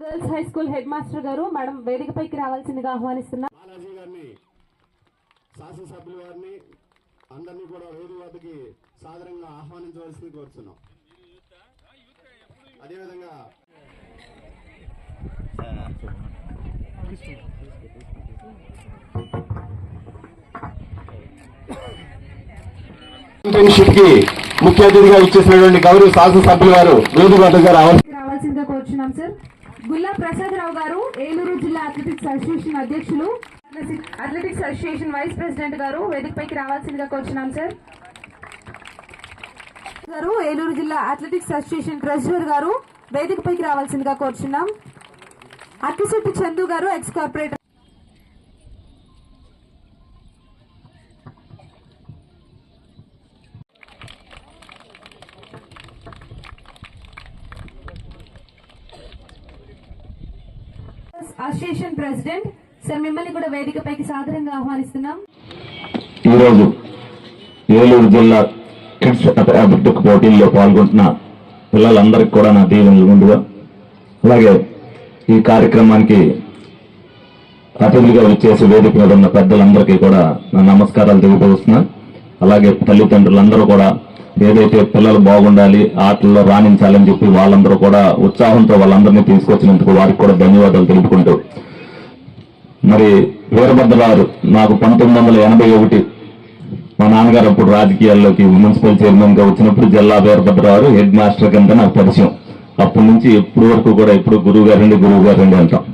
Girls high school head master గారు madam వేదికపైకి రావాల్సిందిగా ఆహ్వానిస్తున్నా బాలాజీ గారిని శాసనసభ్యుల వారిని అందరినీ కూడా వేది వద్దకి సాదరంగా ఆహ్వానించవలసింది కోరుతున్నాం అదేవిధంగా ఇంటర్న్షిప్కి ముఖ్య అతిథిగా ఇచ్చేసినటువంటి గౌరవ శాసనసభ్యుల గారు వేది వద్దకు రావాల్సి రావాల్సిందిగా కోరుచున్నాం సార్ గుల్లా ప్రసాద్ రావు గారు ఏలూరు జిల్లా అథ్లెటిక్స్ అసోసియేషన్ అధ్యక్షులు. అథ్లెటిక్స్ అసోసియేషన్ వైస్ ప్రెసిడెంట్ గారు వేదికపైకి రావాల్సిందిగా కోరుచున్నాం సార్ గారు ఏలూరు జిల్లా అథ్లెటిక్స్ అసోసియేషన్ ట్రెజరర్ గారు వేదికపైకి రావాల్సిందిగా కోరుచున్నాం. అక్కిశెట్టి చందు గారు ex corporator association president. Sir మిమ్మల్ని కూడా వేదికపైకి సాదరంగా ఆహ్వానిస్తున్నాం. ఈరోజు ఏలూరు జిల్లా కిడ్స్ అభివృద్ధి పోటీల్లో పాల్గొంటున్న పిల్లలందరికీ కూడా నా దీవెనలు ముందుగా అలాగే ఈ కార్యక్రమానికి అతిథులుగా వచ్చేసి వేదిక మీద ఉన్న పెద్దలందరికీ కూడా నా నమస్కారాలు తెలియపరుస్తున్నాను అలాగే తల్లిదండ్రులందరూ కూడా ఏదైతే పిల్లలు బాగుండాలి ఆటల్లో రాణించాలని చెప్పి వాళ్ళందరూ కూడా ఉత్సాహంతో వాళ్ళందరినీ తీసుకొచ్చినందుకు వారికి కూడా ధన్యవాదాలు తెలుపుకుంటూ. మరి వీరభద్రరావు నాకు పంతొమ్మిది వందల ఎనభై ఒకటి మా నాన్నగారు అప్పుడు రాజకీయాల్లోకి మున్సిపల్ చైర్మన్గా వచ్చినప్పుడు జిల్లా వీరభద్రరావు హెడ్ మాస్టర్ కింద నాకు పరిచయం. అప్పటి నుంచి ఇప్పుడు వరకు కూడా ఎప్పుడు గురువు గారండి గురువు గారండి అంటాం.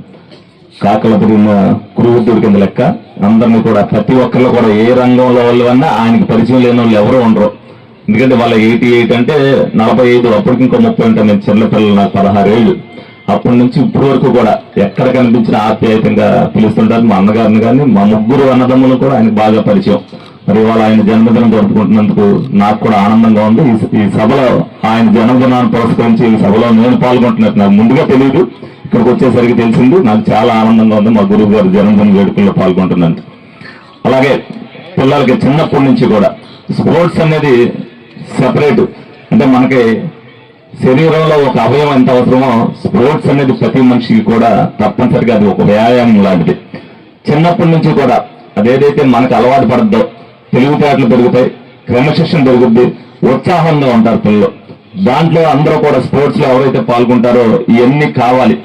కాకల తిరిగిన కురువుద్దుడి కింద లెక్క అందరినీ కూడా ప్రతి ఒక్కళ్ళు కూడా ఏ రంగంలో వాళ్ళు అన్నా ఆయనకి పరిచయం లేని వాళ్ళు ఎవరు ఉండరు. ఎందుకంటే వాళ్ళ ఎయిటీ ఎయిట్ అంటే నలభై ఐదు అప్పటికి ఇంకో ముప్పై ఉంటాను నేను చిన్నపిల్లలు నాకు పదహారు ఏళ్ళు. అప్పటి నుంచి ఇప్పటి వరకు కూడా ఎక్కడ కనిపించిన ఆప్యాయతంగా పిలుస్తుంటారు మా అన్నగారిని కానీ మా ముగ్గురు అన్నదమ్ములు కూడా ఆయనకు బాగా పరిచయం. మరి ఇవాళ ఆయన జన్మదినం జరుపుకుంటున్నందుకు నాకు కూడా ఆనందంగా ఉంది. ఈ- ఈ సభలో ఆయన జన్మదినాన్ని పురస్కరించి ఈ సభలో నేను పాల్గొంటున్నట్టు నాకు ముందుగా తెలియదు ఇక్కడికి వచ్చేసరికి తెలిసింది. నాకు చాలా ఆనందంగా ఉంది మా గురువు గారు జన్మదిన వేడుకల్లో పాల్గొంటున్నందుకు. అలాగే పిల్లలకి చిన్నప్పటి నుంచి కూడా స్పోర్ట్స్ అనేది సపరేట్. అంటే మనకి శరీరంలో ఒక అవయవం ఎంత అవసరమో స్పోర్ట్స్ అనేది ప్రతి మనిషికి కూడా తప్పనిసరిగా అది ఒక వ్యాయామం లాంటిది. చిన్నప్పటి నుంచి కూడా అదేదైతే మనకు అలవాటు పడద్దో తెలివితేటలు పెరుగుతాయి క్రమశిక్షణ పెరుగుద్ది ఉత్సాహంగా ఉంటారు పిల్లలు. దాంట్లో అందరూ కూడా స్పోర్ట్స్లో ఎవరైతే పాల్గొంటారో ఇవన్నీ కావాలి.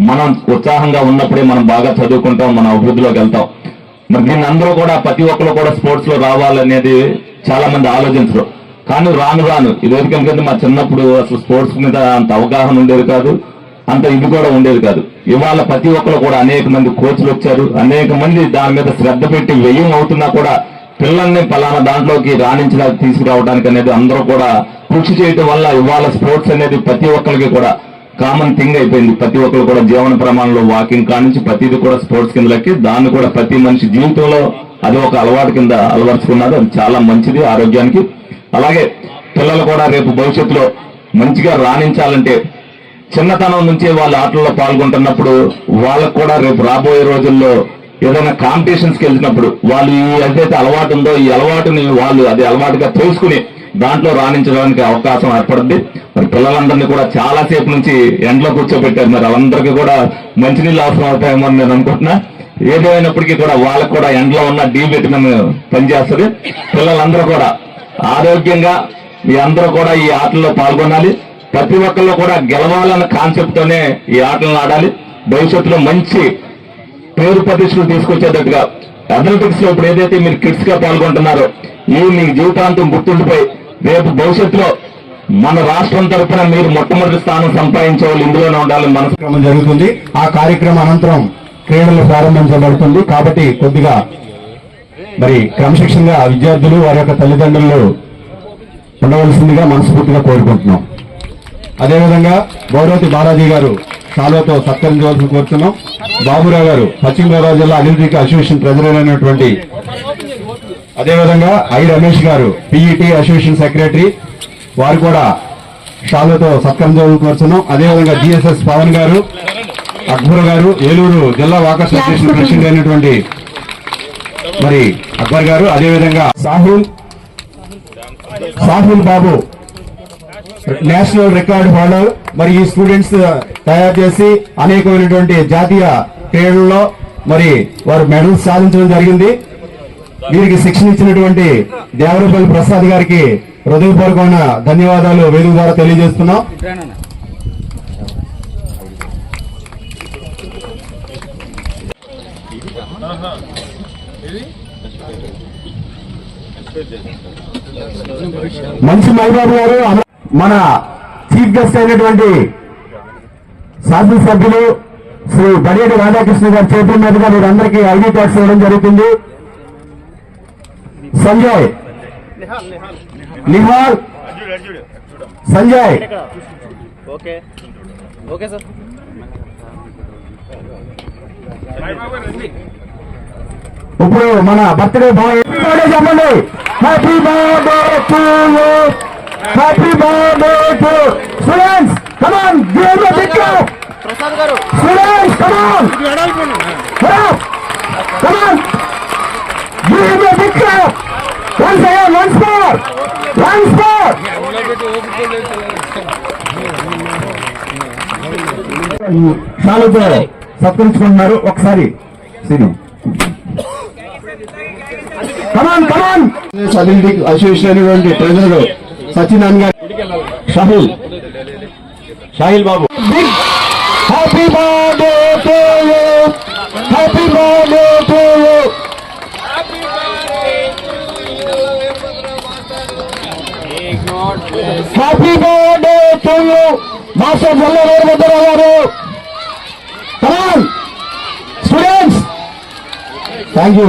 మనం ఉత్సాహంగా ఉన్నప్పుడే మనం బాగా చదువుకుంటాం మన అభివృద్ధిలోకి వెళ్తాం. మరి దీన్ని అందరూ కూడా ప్రతి ఒక్కరు కూడా స్పోర్ట్స్లో రావాలనేది చాలా మంది ఆలోచించరు. కానీ రాను రాను ఇదివరకు ఎందుకంటే మా చిన్నప్పుడు అసలు స్పోర్ట్స్ మీద అంత అవగాహన ఉండేది కాదు అంత ఇది కూడా ఉండేది కాదు. ఇవాళ ప్రతి ఒక్కరు కూడా అనేక మంది కోచ్లు వచ్చారు అనేక మంది దాని మీద శ్రద్ధ పెట్టి వ్యయం అవుతున్నా కూడా పిల్లల్ని పలానా దాంట్లోకి రాణించడానికి తీసుకురావడానికి అనేది అందరూ కూడా కృషి చేయటం వల్ల ఇవాళ స్పోర్ట్స్ అనేది ప్రతి ఒక్కరికి కూడా కామన్ థింగ్ అయిపోయింది. ప్రతి ఒక్కరు కూడా జీవన ప్రమాణంలో వాకింగ్ కానించి ప్రతిది కూడా స్పోర్ట్స్ కిందలకి దాన్ని కూడా ప్రతి మనిషి జీవితంలో అది ఒక అలవాటు కింద అలవరుచుకున్నారు. అది చాలా మంచిది ఆరోగ్యానికి అలాగే పిల్లలు కూడా రేపు భవిష్యత్తులో మంచిగా రాణించాలంటే చిన్నతనం నుంచే వాళ్ళ ఆటల్లో పాల్గొంటున్నప్పుడు వాళ్ళకు కూడా రేపు రాబోయే రోజుల్లో ఏదైనా కాంపిటీషన్స్కి వెళ్ళినప్పుడు వాళ్ళు ఈ ఏదైతే అలవాటు ఉందో ఈ అలవాటుని వాళ్ళు అది అలవాటుగా తెలుసుకుని దాంట్లో రాణించడానికి అవకాశం ఏర్పడింది. మరి పిల్లలందరినీ కూడా చాలాసేపు నుంచి ఎండలో కూర్చోబెట్టారు. మరి వాళ్ళందరికీ కూడా మంచినీళ్ళు అవసరం అవుతాయేమో అని నేను అనుకుంటున్నా. ఏదేమైనప్పటికీ కూడా వాళ్ళకు కూడా ఎండలో ఉన్న డి విటమిన్ పనిచేస్తుంది. పిల్లలందరూ కూడా ఆరోగ్యంగా మీ అందరూ కూడా ఈ ఆటల్లో పాల్గొనాలి. ప్రతి ఒక్కళ్ళు కూడా గెలవాలన్న కాన్సెప్ట్ తోనే ఈ ఆటలను ఆడాలి. భవిష్యత్తులో మంచి పేరు ప్రతిష్టలు తీసుకొచ్చేటట్టుగా అథ్లెటిక్స్లో ఇప్పుడు ఏదైతే మీరు కిడ్స్గా పాల్గొంటున్నారో ఈ మీ జీవితాంతం గుర్తుండిపోయి రేపు భవిష్యత్తులో మన రాష్ట్రం తరఫున మీరు మొట్టమొదటి స్థానం సంపాదించే వాళ్ళు ఇందులోనే ఉండాలని మనసు జరుగుతుంది. ఆ కార్యక్రమం అనంతరం క్రీడలు ప్రారంభించబడుతుంది. కాబట్టి కొద్దిగా మరి క్రమశిక్షణగా విద్యార్థులు వారి యొక్క తల్లిదండ్రులు ఉండవలసిందిగా మనస్ఫూర్తిగా కోరుకుంటున్నాం. అదేవిధంగా గౌరవతి బాలాజీ గారు సాల్వతో సత్కరించవలసి కోరుతున్నాం. బాబురావు గారు పశ్చిమ గోదావరి జిల్లా అభివృద్ధికి అసోసియేషన్ ప్రెసిడెంట్ అయినటువంటి అదేవిధంగా ఐ రమేష్ గారు పిఈటి అసోసియేషన్ సెక్రటరీ వారు కూడా షాలతో సత్కరించవలసి కోరుతున్నాం. అదేవిధంగా జిఎస్ఎస్ పవన్ గారు అక్బర్ గారు ఏలూరు జిల్లా వాకర్స్ అసోసియేషన్ ప్రెసిడెంట్ అయినటువంటి మరి అక్బర్ గారు అదేవిధంగా Sahul Sahul Babu national record holder. మరి ఈ స్టూడెంట్స్ తయారు చేసి అనేకమైనటువంటి జాతీయ క్రీడల్లో మరి వారు మెడల్స్ సాధించడం జరిగింది. వీరికి శిక్షణ ఇచ్చినటువంటి దేవరపల్లి ప్రసాద్ గారికి హృదయపూర్వకమైన ధన్యవాదాలు వేదిక ద్వారా తెలియజేస్తున్నాం. మంచి మైబాబు గారు మన చీఫ్ గెస్ట్ అయినటువంటి శాసనసభ్యులు శ్రీ బడియడి రాధాకృష్ణ గారి చేతుల మీదుగా మీరందరికీ ఐడి కార్డ్స్ ఇవ్వడం జరుగుతుంది. Sanjay. Nihal. Sanjay. Okay. Okay sir. ఇప్పుడు మన బర్త్డే బాయ్ చెప్పండి. Happy birthday to you happy birthday to students come on give the big clap Prasad గారు. Students come on come on give the big clap once again once more once more షాలుతో సత్కరించుకుంటున్నారు. ఒకసారి Siri come on come on! Athletic association అనేటువంటి treasurer Satyanarayana గారు Shahil. Shahil Babu. Happy birthday to you happy birthday to you happy birthday to you master Jalla Veerabhadrarao గారు come on students thank you